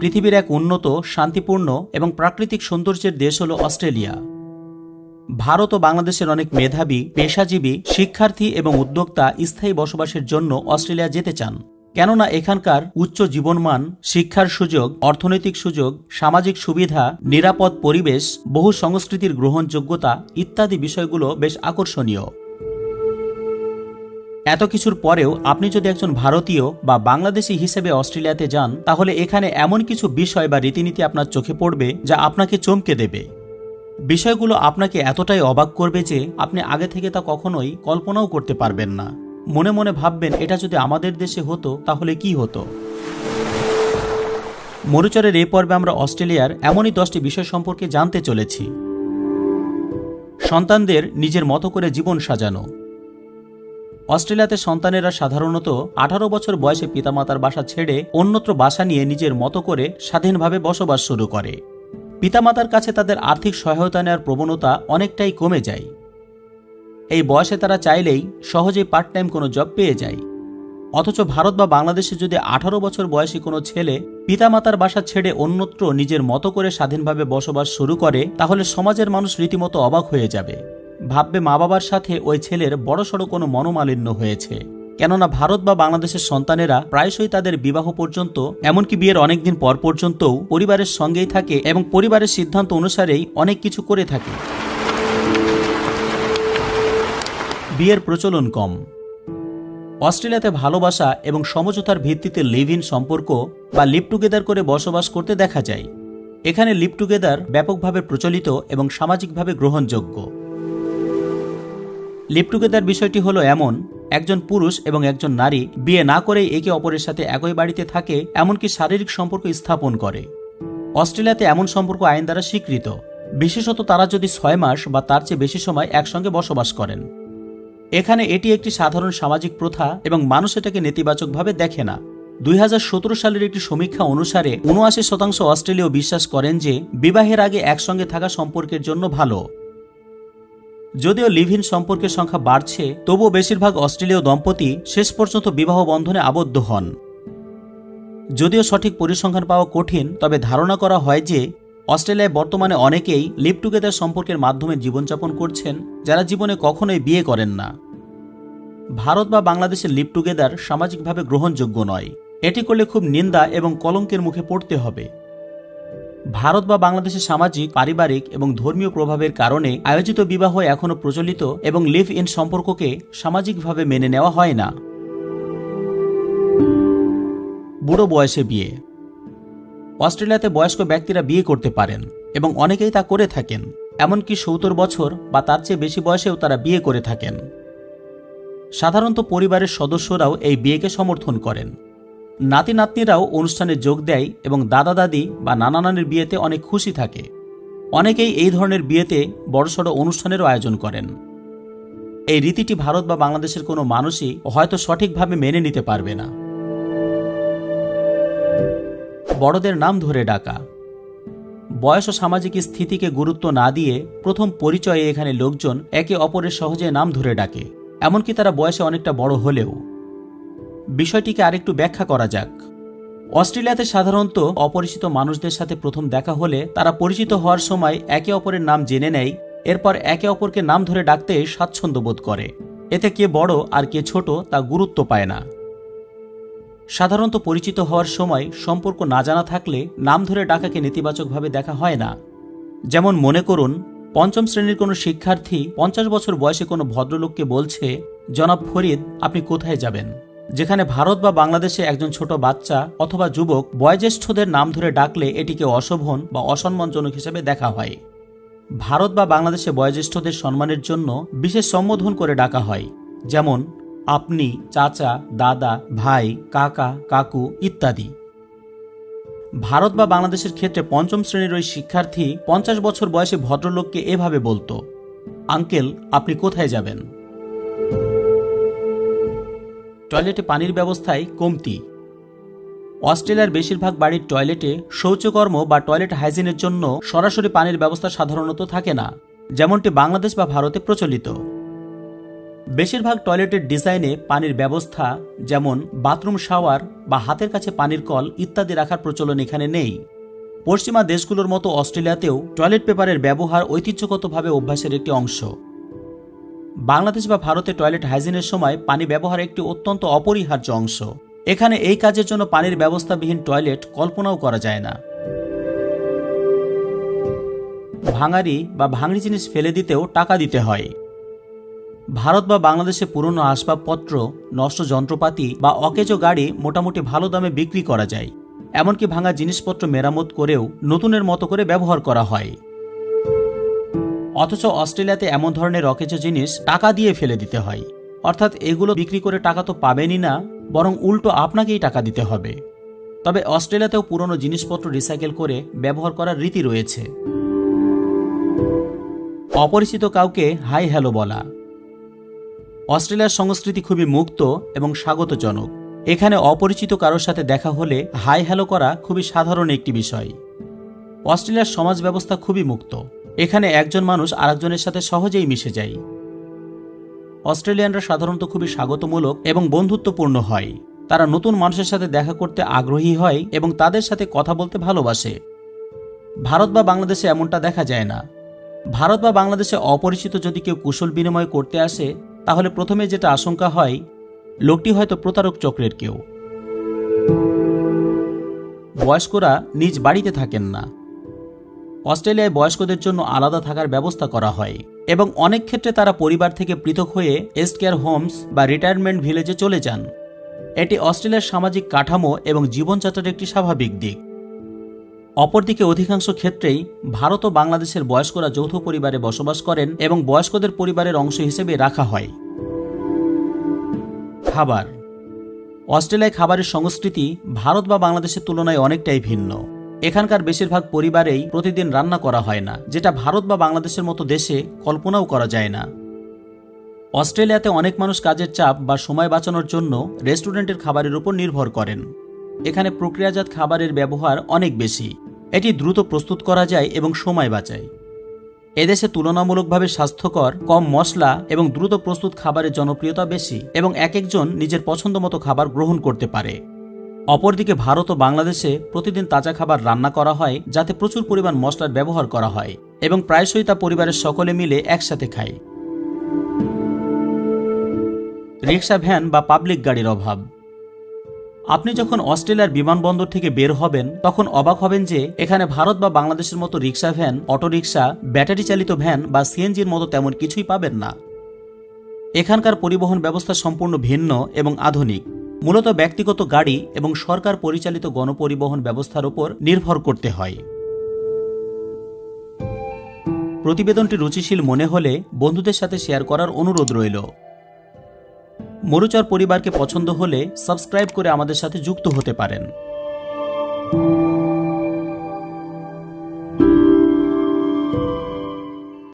পৃথিবীর এক উন্নত, শান্তিপূর্ণ এবং প্রাকৃতিক সৌন্দর্যের দেশ হল অস্ট্রেলিয়া। ভারত ও বাংলাদেশের অনেক মেধাবী, পেশাজীবী, শিক্ষার্থী এবং উদ্যোক্তা স্থায়ী বসবাসের জন্য অস্ট্রেলিয়া যেতে চান। কেননা এখানকার উচ্চ জীবনমান, শিক্ষার সুযোগ, অর্থনৈতিক সুযোগ, সামাজিক সুবিধা, নিরাপদ পরিবেশ, বহু সংস্কৃতির গ্রহণযোগ্যতা ইত্যাদি বিষয়গুলো বেশ আকর্ষণীয়। এত কিছুর পরেও আপনি যদি একজন ভারতীয় বা বাংলাদেশি হিসেবে অস্ট্রেলিয়াতে যান, তাহলে এখানে এমন কিছু বিষয় বা রীতিনীতি আপনার চোখে পড়বে যা আপনাকে চমকে দেবে। বিষয়গুলো আপনাকে এতটাই অবাক করবে যে আপনি আগে থেকে তা কখনোই কল্পনাও করতে পারবেন না। মনে মনে ভাববেন, এটা যদি আমাদের দেশে হতো, তাহলে কি হতো? মরুচরের এই পর্বে আমরা অস্ট্রেলিয়ার এমনই দশটি বিষয় সম্পর্কে জানতে চলেছি। সন্তানদের নিজের মতো করে জীবন সাজানো। অস্ট্রেলিয়াতে সন্তানেরা সাধারণত আঠারো বছর বয়সে পিতামাতার বাসা ছেড়ে অন্যত্র বাসা নিয়ে নিজের মতো করে স্বাধীনভাবে বসবাস শুরু করে। পিতামাতার কাছে তাদের আর্থিক সহায়তা নেওয়ার প্রবণতা অনেকটাই কমে যায়। এই বয়সে তারা চাইলেই সহজেই পার্ট টাইম কোনো জব পেয়ে যায়। অথচ ভারত বা বাংলাদেশে যদি আঠারো বছর বয়সী কোনো ছেলে পিতামাতার বাসা ছেড়ে অন্যত্র নিজের মতো করে স্বাধীনভাবে বসবাস শুরু করে, তাহলে সমাজের মানুষ রীতিমতো অবাক হয়ে যাবে। ভাববে মা বাবার সাথে ওই ছেলের বড়সড় কোনো মনোমালিন্য হয়েছে। কেননা ভারত বা বাংলাদেশের সন্তানেরা প্রায়শই তাদের বিবাহ পর্যন্ত, এমনকি বিয়ের অনেকদিন পর পর্যন্তও পরিবারের সঙ্গেই থাকে এবং পরিবারের সিদ্ধান্ত অনুসারেই অনেক কিছু করে থাকে। বিয়ের প্রচলন কম। অস্ট্রেলিয়াতে ভালোবাসা এবং সমঝোতার ভিত্তিতে লিভ ইন সম্পর্ক বা লিভ টুগেদার করে বসবাস করতে দেখা যায়। এখানে লিভ টুগেদার ব্যাপকভাবে প্রচলিত এবং সামাজিকভাবে গ্রহণযোগ্য। লিভ টুগেদার বিষয়টি হলো এমন, একজন পুরুষ এবং একজন নারী বিয়ে না করেই একে অপরের সাথে একই বাড়িতে থাকে, এমনকি শারীরিক সম্পর্ক স্থাপন করে। অস্ট্রেলিয়াতে এমন সম্পর্ক আইন দ্বারা স্বীকৃত। বিশেষত তারা যদি ছয় মাস বা তার চেয়ে বেশি সময় একসঙ্গে বসবাস করেন। এখানে এটি একটি সাধারণ সামাজিক প্রথা এবং মানুষ এটাকে নেতিবাচকভাবে দেখে না। দুই হাজার সতেরো সালের একটি সমীক্ষা অনুসারে উনআশি শতাংশ অস্ট্রেলীয় বিশ্বাস করেন যে বিবাহের আগে একসঙ্গে থাকা সম্পর্কের জন্য ভালো। যদিও লিভ ইন সম্পর্কের সংখ্যা বাড়ছে, তবুও বেশিরভাগ অস্ট্রেলীয় দম্পতি শেষ পর্যন্ত বিবাহ বন্ধনে আবদ্ধ হন। যদিও সঠিক পরিসংখ্যান পাওয়া কঠিন, তবে ধারণা করা হয় যে, অস্ট্রেলিয়ায় বর্তমানে অনেকেই লিভ টুগেদার সম্পর্কের মাধ্যমে জীবনযাপন করছেন, যারা জীবনে কখনোই বিয়ে করেন না। ভারত বা বাংলাদেশের লিভ টুগেদার সামাজিকভাবে গ্রহণযোগ্য নয়। এটি করলে খুব নিন্দা এবং কলঙ্কের মুখে পড়তে হবে। ভারত বা বাংলাদেশের সামাজিক, পারিবারিক এবং ধর্মীয় প্রভাবের কারণে আয়োজিত বিবাহ এখনও প্রচলিত এবং লিভ ইন সম্পর্ককে সামাজিকভাবে মেনে নেওয়া হয় না। বুড়ো বয়সে বিয়ে। অস্ট্রেলিয়াতে বয়স্ক ব্যক্তিরা বিয়ে করতে পারেন এবং অনেকেই তা করে থাকেন, এমনকি সত্তর বছর বা তার চেয়ে বেশি বয়সেও তারা বিয়ে করে থাকেন। সাধারণত পরিবারের সদস্যরাও এই বিয়েকে সমর্থন করেন। নাতি নাতনিরাও অনুষ্ঠানে যোগ দেয় এবং দাদা দাদি বা নানা নানির বিয়েতে অনেক খুশি থাকে। অনেকেই এই ধরনের বিয়েতে বড়সড় অনুষ্ঠানেরও আয়োজন করেন। এই রীতিটি ভারত বা বাংলাদেশের কোনো মানুষই হয়তো সঠিকভাবে মেনে নিতে পারবে না। বড়দের নাম ধরে ডাকা। বয়স ও সামাজিক স্থিতিকে গুরুত্ব না দিয়ে প্রথম পরিচয়ে এখানে লোকজন একে অপরের সহজে নাম ধরে ডাকে। এমনকি তারা বয়সে অনেকটা বড় হলেও। বিষয়টিকে আরেকটু ব্যাখ্যা করা যাক। অস্ট্রেলিয়াতে সাধারণত অপরিচিত মানুষদের সাথে প্রথম দেখা হলে তারা পরিচিত হওয়ার সময় একে অপরের নাম জেনে নেয়, এরপর একে অপরকে নাম ধরে ডাকতে স্বাচ্ছন্দ্য বোধ করে। এতে কে বড় আর কে ছোট তা গুরুত্ব পায় না। সাধারণত পরিচিত হওয়ার সময় সম্পর্ক না জানা থাকলে নাম ধরে ডাকাকে নেতিবাচকভাবে দেখা হয় না। যেমন মনে করুন, পঞ্চম শ্রেণির কোনো শিক্ষার্থী পঞ্চাশ বছর বয়সে কোনো ভদ্রলোককে বলছে, জনাব ফরিদ, আপনি কোথায় যাবেন? যেখানে ভারত বা বাংলাদেশে একজন ছোট বাচ্চা অথবা যুবক বয়োজ্যেষ্ঠদের নাম ধরে ডাকলে এটিকে অশোভন বা অসম্মানজনক হিসেবে দেখা হয়। ভারত বা বাংলাদেশে বয়োজ্যেষ্ঠদের সম্মানের জন্য বিশেষ সম্বোধন করে ডাকা হয়, যেমন, আপনি, চাচা, দাদা, ভাই, কাকা, কাকু ইত্যাদি। ভারত বা বাংলাদেশের ক্ষেত্রে পঞ্চম শ্রেণির ওই শিক্ষার্থী পঞ্চাশ বছর বয়সে ভদ্রলোককে এভাবে বলতো, আঙ্কেল, আপনি কোথায় যাবেন? টয়লেটে পানির ব্যবস্থায় কমতি। অস্ট্রেলিয়ার বেশিরভাগ বাড়ির টয়লেটে শৌচকর্ম বা টয়লেট হাইজিনের জন্য সরাসরি পানির ব্যবস্থা সাধারণত থাকে না, যেমনটি বাংলাদেশ বা ভারতে প্রচলিত। বেশিরভাগ টয়লেটের ডিজাইনে পানির ব্যবস্থা, যেমন বাথরুম শাওয়ার বা হাতের কাছে পানির কল ইত্যাদি রাখার প্রচলন এখানে নেই। পশ্চিমা দেশগুলোর মতো অস্ট্রেলিয়াতেও টয়লেট পেপারের ব্যবহার ঐতিহ্যগতভাবে অভ্যাসের একটি অংশ। বাংলাদেশ বা ভারতে টয়লেট হাইজিনের সময় পানি ব্যবহার একটি অত্যন্ত অপরিহার্য অংশ। এখানে এই কাজের জন্য পানির ব্যবস্থাবিহীন টয়লেট কল্পনাও করা যায় না। ভাঙারি বা ভাঙড়ি জিনিস ফেলে দিতেও টাকা দিতে হয়। ভারত বা বাংলাদেশে পুরনো আসবাবপত্র, নষ্ট যন্ত্রপাতি বা অকেজো গাড়ি মোটামুটি ভালো দামে বিক্রি করা যায়। এমনকি ভাঙা জিনিসপত্র মেরামত করেও নতুনের মতো করে ব্যবহার করা হয়। অথচ অস্ট্রেলিয়াতে এমন ধরনের অকেজো জিনিস টাকা দিয়ে ফেলে দিতে হয়। অর্থাৎ এগুলো বিক্রি করে টাকা তো পাবেনই না, বরং উল্টো আপনাকেই টাকা দিতে হবে। তবে অস্ট্রেলিয়াতেও পুরনো জিনিসপত্র রিসাইকেল করে ব্যবহার করার রীতি রয়েছে। অপরিচিত কাউকে হাই হ্যালো বলা। অস্ট্রেলিয়ার সংস্কৃতি খুবই মুক্ত এবং স্বাগতজনক। এখানে অপরিচিত কারোর সাথে দেখা হলে হাই হ্যালো করা খুবই সাধারণ একটি বিষয়। অস্ট্রেলিয়ার সমাজ ব্যবস্থা খুবই মুক্ত। এখানে একজন মানুষ আরেকজনের সাথে সহজেই মিশে যায়। অস্ট্রেলিয়ানরা সাধারণত খুবই স্বাগতমূলক এবং বন্ধুত্বপূর্ণ হয়। তারা নতুন মানুষের সাথে দেখা করতে আগ্রহী হয় এবং তাদের সাথে কথা বলতে ভালোবাসে। ভারত বা বাংলাদেশে এমনটা দেখা যায় না। ভারত বা বাংলাদেশে অপরিচিত যদি কেউ কুশল বিনিময় করতে আসে, তাহলে প্রথমে যেটা আশঙ্কা হয়, লোকটি হয়তো প্রতারক চক্রের কেউ। বয়স্করা নিজ বাড়িতে থাকেন না। অস্ট্রেলিয়ায় বয়স্কদের জন্য আলাদা থাকার ব্যবস্থা করা হয় এবং অনেক ক্ষেত্রে তারা পরিবার থেকে পৃথক হয়ে এস্ট কেয়ার হোমস বা রিটায়ারমেন্ট ভিলেজে চলে যান। এটি অস্ট্রেলিয়ার সামাজিক কাঠামো এবং জীবনযাত্রার একটি স্বাভাবিক দিক। অপরদিকে অধিকাংশ ক্ষেত্রেই ভারত ও বাংলাদেশের বয়স্করা যৌথ পরিবারে বসবাস করেন এবং বয়স্কদের পরিবারের অংশ হিসেবে রাখা হয়। খাবার। অস্ট্রেলিয়ায় খাবারের সংস্কৃতি ভারত বা বাংলাদেশের তুলনায় অনেকটাই ভিন্ন। এখানকার বেশিরভাগ পরিবারেই প্রতিদিন রান্না করা হয় না, যেটা ভারত বা বাংলাদেশের মতো দেশে কল্পনাও করা যায় না। অস্ট্রেলিয়াতে অনেক মানুষ কাজের চাপ বা সময় বাঁচানোর জন্য রেস্টুরেন্টের খাবারের উপর নির্ভর করেন। এখানে প্রক্রিয়াজাত খাবারের ব্যবহার অনেক বেশি। এটি দ্রুত প্রস্তুত করা যায় এবং সময় বাঁচায়। এদেশে তুলনামূলকভাবে স্বাস্থ্যকর, কম মশলা এবং দ্রুত প্রস্তুত খাবারের জনপ্রিয়তা বেশি এবং এক একজন নিজের পছন্দ মতো খাবার গ্রহণ করতে পারে। অপরদিকে ভারত ও বাংলাদেশে প্রতিদিন তাজা খাবার রান্না করা হয়, যাতে প্রচুর পরিমাণ মশলার ব্যবহার করা হয় এবং প্রায়শই তা পরিবারের সকলে মিলে একসাথে খায়। রিক্সা ভ্যান বা পাবলিক গাড়ির অভাব। আপনি যখন অস্ট্রেলিয়ার বিমানবন্দর থেকে বের হবেন, তখন অবাক হবেন যে এখানে ভারত বা বাংলাদেশের মতো রিক্সা ভ্যান, অটোরিকশা ব্যাটারি চালিত ভ্যান বা সিএনজির মতো তেমন কিছুই পাবেন না। এখানকার পরিবহন ব্যবস্থা সম্পূর্ণ ভিন্ন এবং আধুনিক। মূলত ব্যক্তিগত গাড়ি এবং সরকার পরিচালিত গণপরিবহন ব্যবস্থার উপর নির্ভর করতে হয়। প্রতিবেদনটি রুচিশীল মনে হলে বন্ধুদের সাথে শেয়ার করার অনুরোধ রইল। মরুচর পরিবারকে পছন্দ হলে সাবস্ক্রাইব করে আমাদের সাথে যুক্ত হতে পারেন।